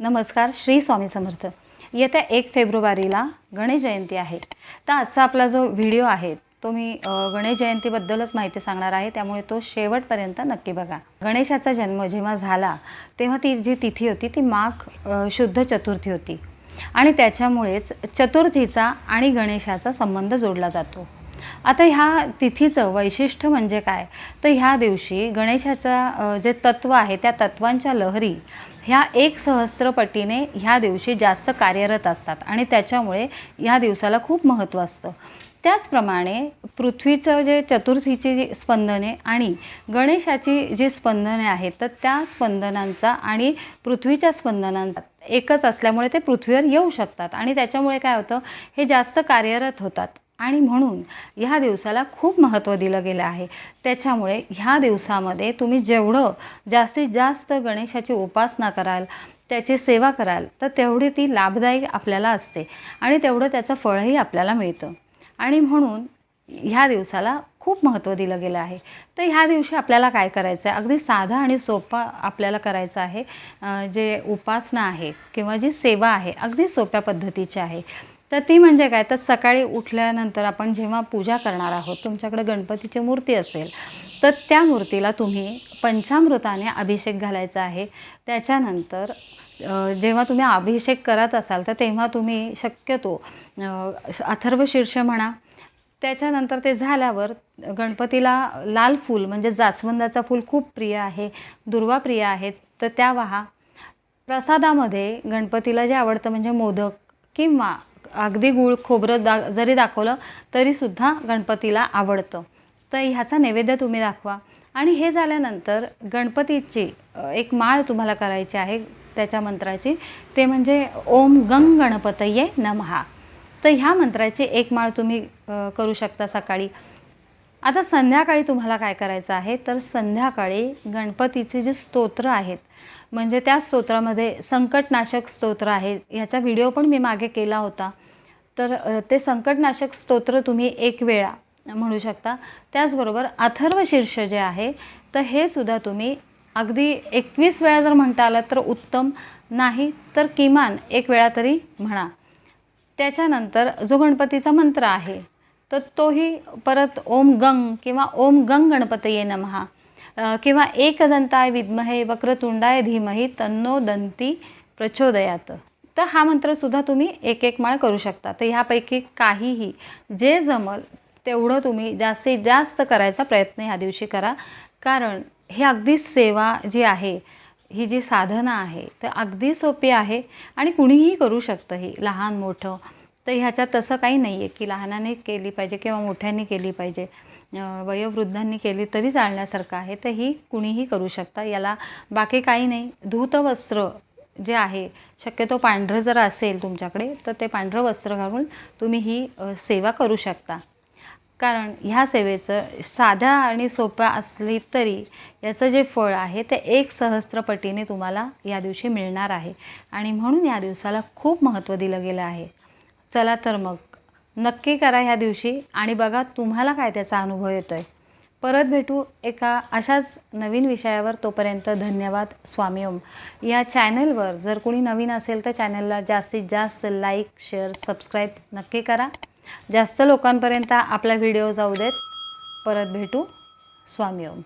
नमस्कार श्री स्वामी समर्थ. येत्या एक फेब्रुवारीला गणेश जयंती आहे. तर आजचा आपला जो व्हिडिओ आहे तो मी गणेश जयंतीबद्दलच माहिती सांगणार आहे. त्यामुळे तो शेवटपर्यंत नक्की बघा. गणेशाचा जन्म जेव्हा झाला तेव्हा ती जी तिथी होती ती माघ शुद्ध चतुर्थी होती. आणि त्याच्यामुळेच चतुर्थीचा आणि गणेशाचा संबंध जोडला जातो. आता ह्या तिथीचं वैशिष्ट्य म्हणजे काय? तर ह्या दिवशी गणेशाचा जे तत्व आहे त्या तत्वांच्या लहरी ह्या एक सहस्त्रपटीने ह्या दिवशी जास्त कार्यरत असतात आणि त्याच्यामुळे ह्या दिवसाला खूप महत्त्व असतं. त्याचप्रमाणे पृथ्वीचं जे चतुर्थीची जी स्पंदने आणि गणेशाची जी स्पंदने आहेत तर त्या स्पंदनांचा आणि पृथ्वीच्या स्पंदनांचा एकच असल्यामुळे ते पृथ्वीवर येऊ शकतात आणि त्याच्यामुळे काय होतं? हे जास्त कार्यरत होतात. आणि म्हणून ह्या दिवसाला खूप महत्त्व दिलं गेलं आहे. त्याच्यामुळे ह्या दिवसामध्ये तुम्ही जेवढं जास्तीत जास्त गणेशाची उपासना कराल त्याची सेवा कराल तर तेवढी ती लाभदायी आपल्याला असते आणि तेवढं त्याचं फळही आपल्याला मिळतं. आणि म्हणून ह्या दिवसाला खूप महत्त्व दिलं गेलं आहे. तर ह्या दिवशी आपल्याला काय करायचं आहे? अगदी साधा आणि सोपा आपल्याला करायचं आहे जे उपासना आहे किंवा जी सेवा आहे अगदी सोप्या पद्धतीची आहे. तर ती म्हणजे काय? तर सकाळी उठल्यानंतर आपण जेव्हा पूजा करणार आहोत तुमच्याकडे गणपतीची मूर्ती असेल तर त्या मूर्तीला तुम्ही पंचामृताने अभिषेक घालायचा आहे. त्याच्यानंतर जेव्हा तुम्ही अभिषेक करत असाल तर तेव्हा तुम्ही शक्यतो अथर्व शीर्ष म्हणा. त्याच्यानंतर ते झाल्यावर गणपतीला लाल फूल म्हणजे जास्वंदाचा फूल खूप प्रिय आहे दुर्वा प्रिय आहेत तर त्या वहा प्रसादामध्ये गणपतीला जे आवडतं म्हणजे मोदक किंवा अगदी गुळ खोबरं दा जरी दाखवलं तरीसुद्धा गणपतीला आवडतं. तर ह्याचा नैवेद्य तुम्ही दाखवा. आणि हे झाल्यानंतर गणपतीची एक माळ तुम्हाला करायची आहे त्याच्या मंत्राची. ते म्हणजे ओम गंग गणपतये नमहा तर ह्या मंत्राची एक माळ तुम्ही करू शकता सकाळी. आता संध्याकाळी तुम्हाला काय करायचं आहे? तर संध्याकाळी गणपतीचे जे स्तोत्र आहेत म्हणजे त्या स्तोत्रामध्ये संकटनाशक स्तोत्र आहे. ह्याचा व्हिडिओ पण मी मागे केला होता. तर ते संकटनाशक स्तोत्र तुम्ही एक वेळा म्हणू शकता. त्याचबरोबर अथर्व शीर्ष जे आहे तर हे सुद्धा तुम्ही अगदी एकवीस वेळा जर म्हणता आलं तर उत्तम. नाही तर किमान एक वेळा तरी म्हणा. त्याच्यानंतर जो गणपतीचा मंत्र आहे तर तोही परत ओम गंग किंवा ओम गंग गणपतये नमहा किंवा एकदंताय विद्महे वक्रतुंडाय धीमही तन्नो दंती प्रचोदयात. तर हा मंत्रसुद्धा तुम्ही एक एक माळ करू शकता. तर ह्यापैकी काहीही जे जमल तेवढं तुम्ही जास्तीत जास्त करायचा प्रयत्न ह्या दिवशी करा. कारण हे अगदी सेवा जी आहे ही जी साधना आहे तर अगदी सोपी आहे आणि कुणीही करू शकतं ही लहान मोठं. तर ह्याच्यात तसं काही नाही आहे की लहानाने केली पाहिजे किंवा मोठ्यांनी केली पाहिजे. वयोवृद्धांनी केली तरी चालण्यासारखं आहे तर ही कुणीही करू शकता. याला बाकी काही नाही. धूतवस्त्र जे आहे शक्यतो पांढरं जर असेल तुमच्याकडे तर ते पांढरं वस्त्र घालून तुम्ही ही सेवा करू शकता. कारण ह्या सेवेचं साध्या आणि सोप्या असली तरी याचं जे फळ आहे ते एक सहस्त्रपटीने तुम्हाला या दिवशी मिळणार आहे. आणि म्हणून या दिवसाला खूप महत्त्व दिलं गेलं आहे. चला तर मग. नक्की करा ह्या दिवशी आणि बघा तुम्हाला काय त्याचा अनुभव येतो आहे परत भेटू एका अशाच नवीन विषयावर. तोपर्यंत धन्यवाद स्वामी ओम. या चॅनलवर जर कोणी नवीन असेल तर चॅनलला जास्तीत जास्त लाईक शेअर सबस्क्राईब नक्की करा. जास्त लोकांपर्यंत आपला व्हिडिओ जाऊ देत. परत भेटू. स्वामी ओम.